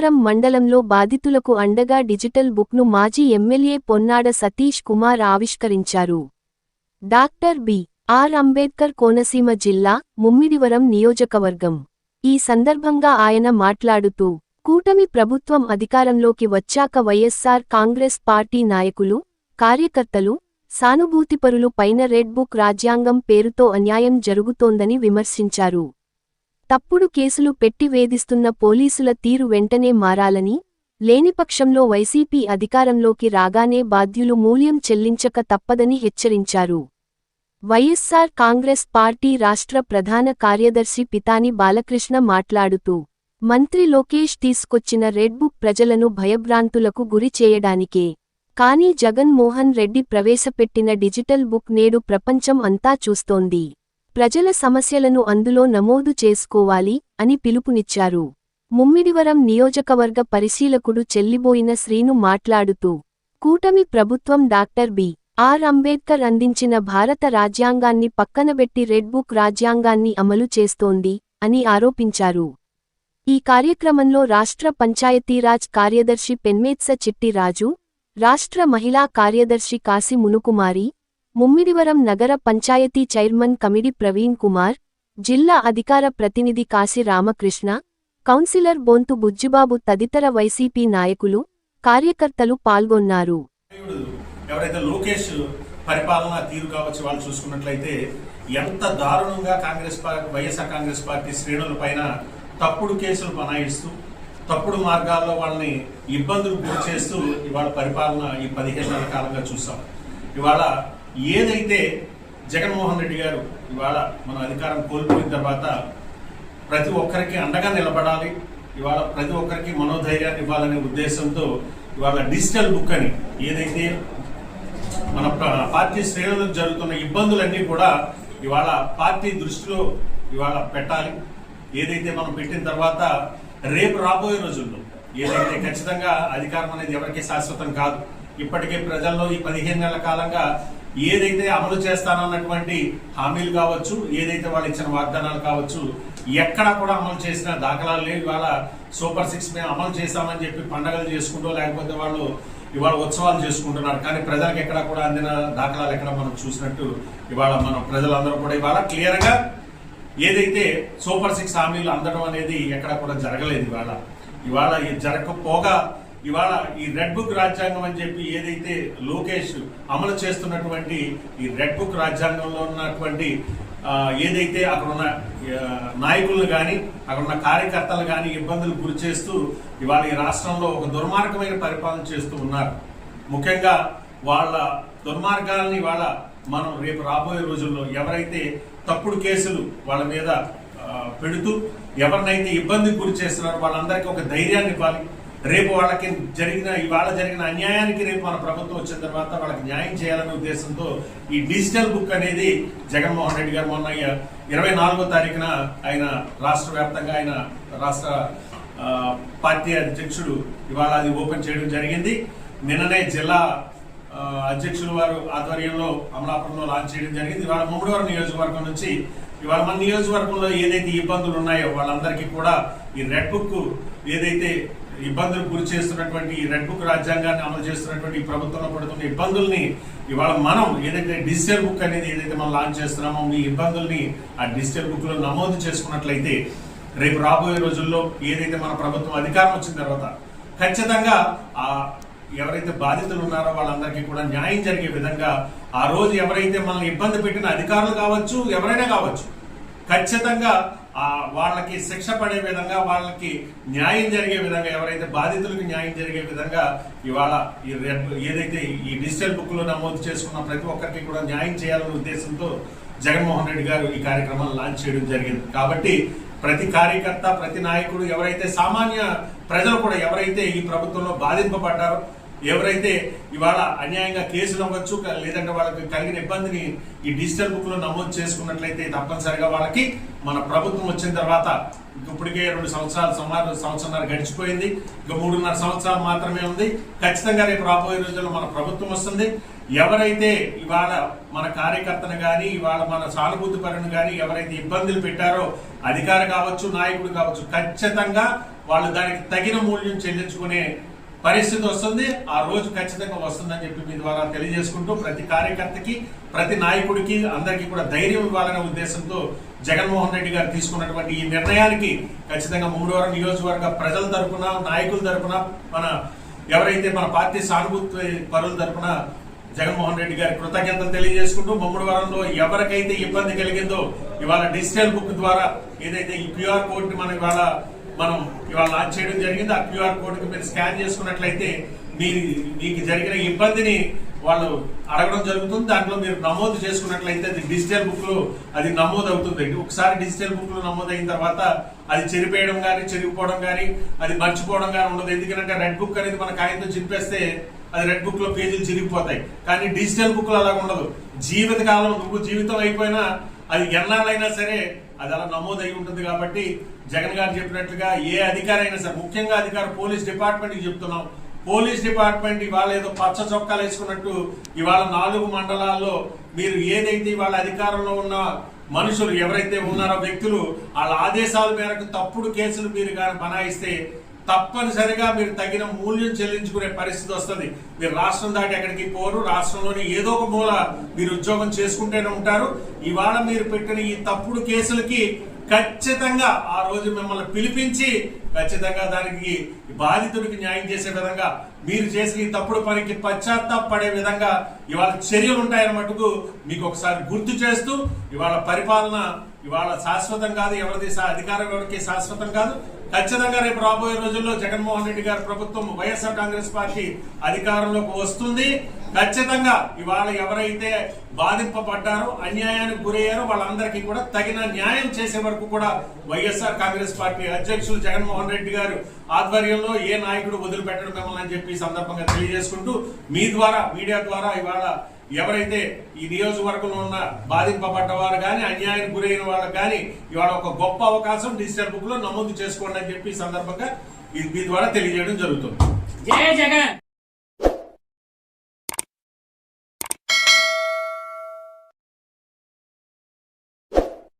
ముమ్మిడివరం మండలంలో బాధితులకు అండగా డిజిటల్ బుక్ను మాజీ ఎమ్మెల్యే పొన్నాడ సతీష్ కుమార్ ఆవిష్కరించారు. Doctor B. R. Ambedkar Konaseema జిల్లా ముమ్మిడివరం నియోజకవర్గం. ఈ సందర్భంగా ఆయన మాట్లాడుతూ కూటమి ప్రభుత్వం అధికారంలోకి వచ్చాక వైఎస్సార్ కాంగ్రెస్ పార్టీ నాయకులు కార్యకర్తలు సానుభూతిపరులు పైన రెడ్ బుక్ రాజ్యాంగం పేరుతో అన్యాయం జరుగుతోందని విమర్శించారు. తప్పుడు కేసులు పెట్టి వేధిస్తున్న పోలీసుల తీరు వెంటనే మారాలని లేనిపక్షంలో వైసీపీ అధికారంలోకి రాగానే బాధ్యులు మూల్యం చెల్లించక తప్పదని హెచ్చరించారు. వైఎస్సార్ కాంగ్రెస్ పార్టీ రాష్ట్ర ప్రధాన కార్యదర్శి పితాని బాలకృష్ణ మాట్లాడుతూ మంత్రి లోకేష్ తీసుకొచ్చిన రెడ్ బుక్ ప్రజలను భయభ్రాంతులకు గురి చేయడానికే. కానీ జగన్మోహన్ రెడ్డి ప్రవేశపెట్టిన డిజిటల్ బుక్ నేడు ప్రపంచం అంతా చూస్తోంది. ప్రజల సమస్యలను అందులో నమోదు చేసుకోవాలి అని పిలుపునిచ్చారు. ముమ్మిడివరం నియోజకవర్గ పరిశీలకుడు చెల్లిబోయిన శ్రీను మాట్లాడుతూ కూటమి ప్రభుత్వం డాక్టర్ బి. ఆర్. అంబేద్కర్ అందించిన భారత రాజ్యాంగాన్ని పక్కనబెట్టి రెడ్ బుక్ రాజ్యాంగాన్ని అమలు చేస్తోంది అని ఆరోపించారు. ఈ కార్యక్రమంలో రాష్ట్ర పంచాయతీరాజ్ కార్యదర్శి పెన్మేత్స చిట్టిరాజు రాష్ట్ర మహిళా కార్యదర్శి కాసి మునుకుమారి ముమ్మిడివరం నగర పంచాయతీ చైర్మన్ కమిడి ప్రవీణ్ కుమార్ జిల్లా అధికార ప్రతినిధి కాశీ రామకృష్ణ కౌన్సిలర్ బొంతు బుజ్జిబాబు తదితర వైసీపీ నాయకులు కార్యకర్తలు పాల్గొన్నారు. ఎవరైతే లోకేష్ పరిపాలన తీరు కావచ్చు వాళ్ళు చూసుకున్నట్లయితే ఎంత దారుణంగా Congress party YSR Congress party శ్రేణుల పైన తప్పుడు కేసులు బనాయిస్తూ తప్పుడు మార్గాల్లో వాళ్ళని ఇబ్బందులు గురి చేస్తూ ఇవాళ పరిపాలన ఈ పదిహేను నెలల కాలంగా చూసాం. ఇవాళ ఏదైతే జగన్మోహన్ రెడ్డి గారు ఇవాళ మన అధికారం కోల్పోయిన తర్వాత ప్రతి ఒక్కరికి అండగా నిలబడాలి ఇవాళ ప్రతి ఒక్కరికి మనోధైర్యాన్ని ఇవ్వాలనే ఉద్దేశంతో ఇవాళ డిజిటల్ బుక్ అని ఏదైతే మన పార్టీ శ్రేణులకు జరుగుతున్న ఇబ్బందులన్నీ కూడా ఇవాళ పార్టీ దృష్టిలో ఇవాళ పెట్టాలి. ఏదైతే మనం పెట్టిన తర్వాత రేపు రాబోయే రోజుల్లో ఏదైతే ఖచ్చితంగా అధికారం అనేది ఎవరికీ శాశ్వతం కాదు. ఇప్పటికే ప్రజల్లో ఈ పదిహేను నెలల కాలంగా ఏదైతే అమలు చేస్తానన్నటువంటి హామీలు కావచ్చు ఏదైతే వాళ్ళు ఇచ్చిన వాగ్దానాలు కావచ్చు ఎక్కడా కూడా అమలు చేసిన దాఖలాలు లేవు. ఇవాళ సూపర్ సిక్స్ మేము అమలు చేస్తామని చెప్పి పండగలు చేసుకుంటూ లేకపోతే వాళ్ళు ఇవాళ ఉత్సవాలు చేసుకుంటున్నారు. కానీ ప్రజలకు ఎక్కడ కూడా అందిన దాఖలాలు ఎక్కడ మనం చూసినట్టు ఇవాళ మనం ప్రజలందరూ కూడా ఇవాళ క్లియర్గా ఏదైతే సూపర్ సిక్స్ హామీలు అందడం అనేది ఎక్కడ కూడా జరగలేదు ఇవాళ. ఇవాళ జరగకపోగా ఇవాళ ఈ రెడ్ బుక్ రాజ్యాంగం అని చెప్పి ఏదైతే లోకేష్ అమలు చేస్తున్నటువంటి ఈ రెడ్ బుక్ రాజ్యాంగంలో ఉన్నటువంటి ఏదైతే అక్కడ ఉన్న నాయకులను కానీ అక్కడ ఉన్న కార్యకర్తలు కానీ ఇబ్బందులు గురి చేస్తూ ఇవాళ ఈ రాష్ట్రంలో ఒక దుర్మార్గమైన పరిపాలన చేస్తూ ఉన్నారు. ముఖ్యంగా వాళ్ళ దుర్మార్గాలని వాళ్ళ మనం రేపు రాబోయే రోజుల్లో ఎవరైతే తప్పుడు కేసులు వాళ్ళ మీద పెడుతూ ఎవరినైతే ఇబ్బందికి గురి చేస్తున్నారో వాళ్ళందరికీ ఒక ధైర్యాన్ని ఇవ్వాలి. రేపు వాళ్ళకి జరిగిన ఇవాళ జరిగిన అన్యాయానికి రేపు మన ప్రభుత్వం వచ్చిన తర్వాత వాళ్ళకి న్యాయం చేయాలనే ఉద్దేశంతో ఈ డిజిటల్ బుక్ అనేది జగన్మోహన్ రెడ్డి గారు మొన్న ఇరవై నాలుగో తారీఖున ఆయన రాష్ట్ర వ్యాప్తంగా ఆయన రాష్ట్ర పార్టీ అధ్యక్షుడు ఇవాళ అది ఓపెన్ చేయడం జరిగింది. నిన్ననే జిల్లా అధ్యక్షులు వారు ఆధ్వర్యంలో అమలాపురంలో లాంచ్ చేయడం జరిగింది. ఇవాళ ముమ్మడివారం నియోజకవర్గం నుంచి ఇవాళ మన నియోజకవర్గంలో ఏదైతే ఇబ్బందులు ఉన్నాయో వాళ్ళందరికీ కూడా ఈ రెడ్ బుక్ ఏదైతే ఇబ్బందులు గురి చేస్తున్నటువంటి ఈ రెడ్ బుక్ రాజ్యాంగాన్ని అమలు చేస్తున్నటువంటి ప్రభుత్వంలో పడుతున్న ఇబ్బందుల్ని ఇవాళ మనం ఏదైతే డిజిటల్ బుక్ అనేది ఏదైతే మనం లాంచ్ చేస్తున్నామో మీ ఇబ్బందుల్ని ఆ డిజిటల్ బుక్లో నమోదు చేసుకున్నట్లయితే రేపు రాబోయే రోజుల్లో ఏదైతే మన ప్రభుత్వం అధికారం వచ్చిన తర్వాత ఖచ్చితంగా ఆ ఎవరైతే బాధితులు ఉన్నారో వాళ్ళందరికీ కూడా న్యాయం జరిగే విధంగా ఆ రోజు ఎవరైతే మనల్ని ఇబ్బంది పెట్టిన అధికారులు కావచ్చు ఎవరైనా కావచ్చు ఖచ్చితంగా వాళ్ళకి శిక్ష పడే విధంగా వాళ్ళకి న్యాయం జరిగే విధంగా ఎవరైతే బాధితులకు న్యాయం జరిగే విధంగా ఇవాళ ఈ ఏదైతే ఈ డిజిటల్ బుక్లో నమోదు చేసుకున్న ప్రతి ఒక్కరికి కూడా న్యాయం చేయాలనే ఉద్దేశంతో జగన్మోహన్ రెడ్డి గారు ఈ కార్యక్రమాన్ని లాంచ్ చేయడం జరిగింది. కాబట్టి ప్రతి కార్యకర్త ప్రతి నాయకుడు ఎవరైతే సామాన్య ప్రజలు కూడా ఎవరైతే ఈ ప్రభుత్వంలో బాధింపబడ్డారో ఎవరైతే ఇవాళ అన్యాయంగా కేసులు అవ్వచ్చు లేదంటే వాళ్ళకి కలిగిన ఇబ్బందిని ఈ డిజిటల్ బుక్లో నమోదు చేసుకున్నట్లయితే తప్పనిసరిగా వాళ్ళకి మన ప్రభుత్వం వచ్చిన తర్వాత ఇప్పటికే రెండు సంవత్సరాలు సుమారు సంవత్సరాలు గడిచిపోయింది. ఇంకా మూడున్నర సంవత్సరాలు మాత్రమే ఉంది. ఖచ్చితంగా రేపు రాబోయే రోజుల్లో మన ప్రభుత్వం వస్తుంది. ఎవరైతే ఇవాళ మన కార్యకర్తను కానీ ఇవాళ మన సానుభూతి పరుని కానీ ఎవరైతే ఇబ్బందులు పెట్టారో అధికారి కావచ్చు నాయకుడు కావచ్చు ఖచ్చితంగా వాళ్ళు దానికి తగిన మూల్యం చెల్లించుకునే పరిస్థితి వస్తుంది ఆ రోజు ఖచ్చితంగా వస్తుందని చెప్పి మీ ద్వారా తెలియజేసుకుంటూ ప్రతి కార్యకర్తకి ప్రతి నాయకుడికి అందరికీ కూడా ధైర్యం ఇవ్వాలనే ఉద్దేశంతో జగన్మోహన్ రెడ్డి గారు తీసుకున్నటువంటి ఈ నిర్ణయానికి ఖచ్చితంగా ముమ్మడివారం నియోజకవర్గ ప్రజల తరపున నాయకుల తరపున మన ఎవరైతే మన పార్టీ సానుభూతి పరుల తరపున జగన్మోహన్ రెడ్డి గారి కృతజ్ఞతలు తెలియజేసుకుంటూ ముమ్మడివారంలో ఎవరికైతే ఇబ్బంది కలిగిందో ఇవాళ డిజిటల్ బుక్ ద్వారా ఏదైతే ఈ క్యూఆర్ కోడ్ మనం ఇవాళ మనం ఇవాళ లాంచ్ చేయడం జరిగింది. ఆ క్యూఆర్ కోడ్కి మీరు స్కాన్ చేసుకున్నట్లయితే మీ మీకు జరిగిన ఇబ్బందిని వాళ్ళు అడగడం జరుగుతుంది. దాంట్లో మీరు నమోదు చేసుకున్నట్లయితే అది డిజిటల్ బుక్లో అది నమోదు అవుతుంది ఒకసారి డిజిటల్ బుక్లో నమోదు అయిన తర్వాత అది చెరిపేయడం కానీ చెరిగిపోవడం కానీ అది మర్చిపోవడం కానీ ఉండదు. ఎందుకంటే రెడ్ బుక్ అనేది మన కాగితం చింపేస్తే అది రెడ్ బుక్లో పేజీలు చిరిగిపోతాయి. కానీ డిజిటల్ బుక్లో అలా ఉండదు. జీవితకాలం నువ్వు జీవితం అయిపోయినా అది ఎన్నాళ్ళైనా సరే అది అలా నమోదు అయి ఉంటుంది కాబట్టి జగన్ గారు చెప్పినట్లుగా ఏ అధికారైనా సరే ముఖ్యంగా అధికార పోలీస్ డిపార్ట్మెంట్కి చెప్తున్నాం. పోలీస్ డిపార్ట్మెంట్ ఇవాళ ఏదో పచ్చ చొక్కాలు వేసుకున్నట్టు ఇవాళ నాలుగు మండలాల్లో మీరు ఏదైతే ఇవాళ అధికారంలో ఉన్న మనుషులు ఎవరైతే ఉన్నారో వ్యక్తులు వాళ్ళ ఆదేశాల మేరకు తప్పుడు కేసులు మీరు కానీ బనాయిస్తే తప్పనిసరిగా మీరు తగిన మూల్యం చెల్లించుకునే పరిస్థితి వస్తుంది. మీరు రాష్ట్రం దాటి ఎక్కడికి పోరు. రాష్ట్రంలోని ఏదో ఒక మూల మీరు ఉద్యోగం చేసుకుంటూనే ఉంటారు. ఇవాళ మీరు పెట్టిన ఈ తప్పుడు కేసులకి ఖచ్చితంగా ఆ రోజు మిమ్మల్ని పిలిపించి ఖచ్చితంగా దానికి బాధితుడికి న్యాయం చేసే విధంగా మీరు చేసిన ఈ తప్పుడు పనికి పశ్చాత్తాపడే విధంగా ఇవాళ చర్యలు ఉంటాయన్న మటుకు మీకు ఒకసారి గుర్తు చేస్తూ ఇవాళ పరిపాలన ఇవాళ శాశ్వతం కాదు. ఎవరిది అధికారం ఎవరికి శాశ్వతం కాదు. ఖచ్చితంగా రేపు రాబోయే రోజుల్లో జగన్మోహన్ రెడ్డి గారి ప్రభుత్వం వైఎస్ఆర్ కాంగ్రెస్ పార్టీ అధికారంలోకి వస్తుంది. ఖచ్చితంగా ఇవాళ ఎవరైతే బాధింపబడ్డారో అన్యాయానికి గురయ్యారో వాళ్ళందరికీ కూడా తగిన న్యాయం చేసే వరకు కూడా వైఎస్ఆర్ కాంగ్రెస్ పార్టీ అధ్యక్షులు జగన్మోహన్ రెడ్డి గారు ఆధ్వర్యంలో ఏ నాయకుడు వదిలిపెట్టడం మిమ్మల్ని అని చెప్పి సందర్భంగా తెలియజేసుకుంటూ మీ ద్వారా మీడియా ద్వారా ఇవాళ ఎవరైతే ఈ నియోజకవర్గంలో ఉన్న బాధింపబడ్డ వారు కానీ అన్యాయానికి గురైన వాళ్ళకి కానీ ఇవాళ ఒక గొప్ప అవకాశం డిజిటల్ బుక్లో నమోదు చేసుకోండి అని చెప్పి ఈ సందర్భంగా ఇది మీ ద్వారా తెలియజేయడం జరుగుతుంది. జగన్!